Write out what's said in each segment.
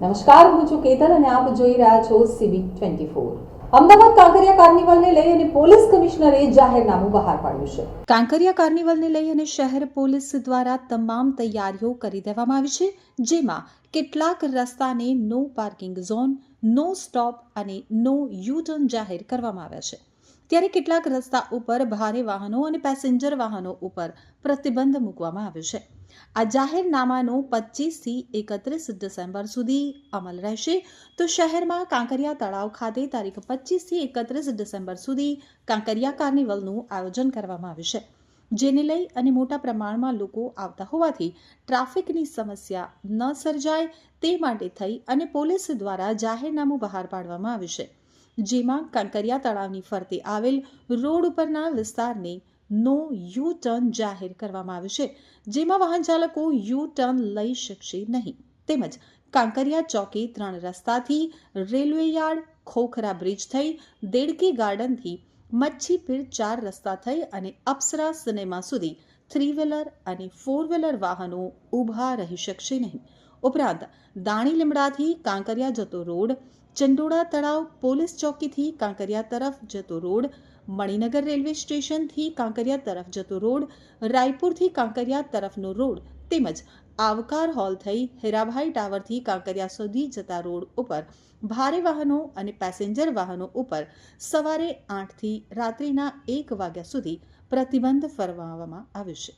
નમસ્કાર, હું છું કેતન અને આપ જોઈ રહ્યા છો CB twenty four Ahmedabad Kankaria કાર્નિવલને લઈ અને પોલીસ કમિશનરે જાહેરનામું બહાર પાડ્યું છે. કાંકરિયા કાર્નિવલને લઈ અને શહેર પોલીસ દ્વારા તમામ તૈયારીઓ કરી દેવામાં આવી છે, જેમાં કેટલાક રસ્તાને no parking zone no stop અને નો યુ ટર્ન જાહેર કરવામાં આવ્યા છે. ત્યારે કેટલાક રસ્તા ઉપર ભારે વાહનો અને પેસેન્જર વાહનો ઉપર પ્રતિબંધ મૂકવામાં આવ્યો છે. આ જાહેરનામાનો પચીસથી એકત્રીસ ડિસેમ્બર સુધી અમલ રહેશે. તો શહેરમાં કાંકરિયા તળાવ ખાતે તારીખ પચીસથી એકત્રીસ ડિસેમ્બર સુધી કાંકરિયા કાર્નિવલનું આયોજન કરવામાં આવ્યું છે. જેને લઈ અને મોટા પ્રમાણમાં લોકો આવતા હોવાથી ટ્રાફિકની સમસ્યા ન સર્જાય તે માટે થઈ અને પોલીસ દ્વારા જાહેરનામું બહાર પાડવામાં આવ્યું છે. જેમાં કાંકરિયા તળાવની ફરતે આવેલ રોડ ઉપરના વિસ્તારને નો યુ ટર્ન જાહેર કરવામાં આવ્યું છે, જેમાં વાહન ચાલકો યુ ટર્ન લઈ શકશે નહીં. તેમજ કાંકરિયા ચોકી ત્રણ રસ્તાથી રેલવે યાર્ડ, ખોખરા બ્રિજ થઈ, દેડકી ગાર્ડનથી મચ્છી પીર ચાર રસ્તા થઈ અને અપ્સરા સિનેમા સુધી થ્રી વ્હીલર અને ફોર વ્હીલર વાહનો ઊભા રહી શકશે નહીં. ઉપરાંત દાણી લીમડાથી કાંકરિયા જતો રોડ, ચંડોળા તળાવ પોલીસ ચોકીથી કાંકરિયા તરફ જતો રોડ, મણિનગર રેલવે સ્ટેશનથી કાંકરિયા તરફ જતો રોડ, રાયપુરથી કાંકરિયા તરફનો રોડ તેમજ આવકાર હોલ થઈ હીરાભાઈ ટાવરથી કાંકરિયા સુધી જતા રોડ ઉપર ભારે વાહનો અને પેસેન્જર વાહનો ઉપર સવારે આઠથી રાત્રિના એક વાગ્યા સુધી પ્રતિબંધ ફરમાવવામાં આવ્યો છે.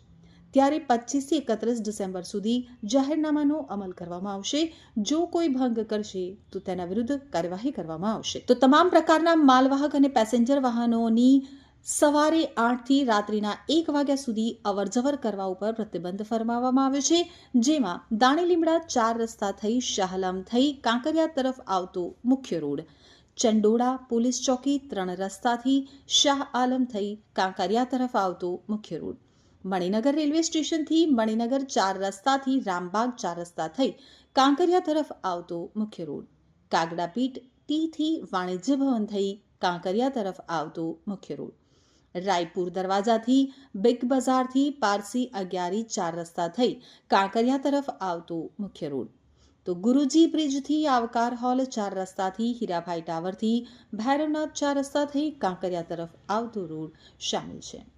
ત્યારે પચીસથી એકત્રીસ ડિસેમ્બર સુધી જાહેરનામાનો અમલ કરવામાં આવશે. જો કોઈ ભંગ કરશે, તો તેના વિરુદ્ધ કાર્યવાહી કરવામાં આવશે. તો તમામ પ્રકારના માલવાહક અને પેસેન્જર વાહનોની સવારે આઠથી રાત્રિના એક વાગ્યા સુધી અવરજવર કરવા ઉપર પ્રતિબંધ ફરમાવવામાં આવ્યો છે. જેમાં દાણી લીમડા ચાર રસ્તા થઈ, શાહલામ થઈ, કાંકરિયા તરફ આવતો મુખ્ય રોડ, ચંડોળા પોલીસ ચોકી ત્રણ રસ્તાથી શાહ આલમ થઈ, કાંકરિયા તરફ આવતો મુખ્ય રોડ મણિનગર રેલવે સ્ટેશનથી મણિનગર ચાર રસ્તાથી રામબાગ ચાર રસ્તા થઈ કાંકરિયા તરફ આવતો મુખ્ય રોડ. કાગડાપીઠ ટીથી વાણિજ્ય ભવન થઈ કાંકરિયા તરફ આવતો મુખ્ય રોડ. રાયપુર દરવાજાથી બિગ બજારથી પારસી અગિયારી ચાર રસ્તા થઈ કાંકરિયા તરફ આવતો મુખ્ય રોડ. તો ગુરુજી બ્રિજથી આવકાર હોલ ચાર રસ્તાથી હીરાભાઈ ટાવરથી ભૈરવનાથ ચાર રસ્તા થઈ કાંકરિયા તરફ આવતો રોડ શામેલ છે.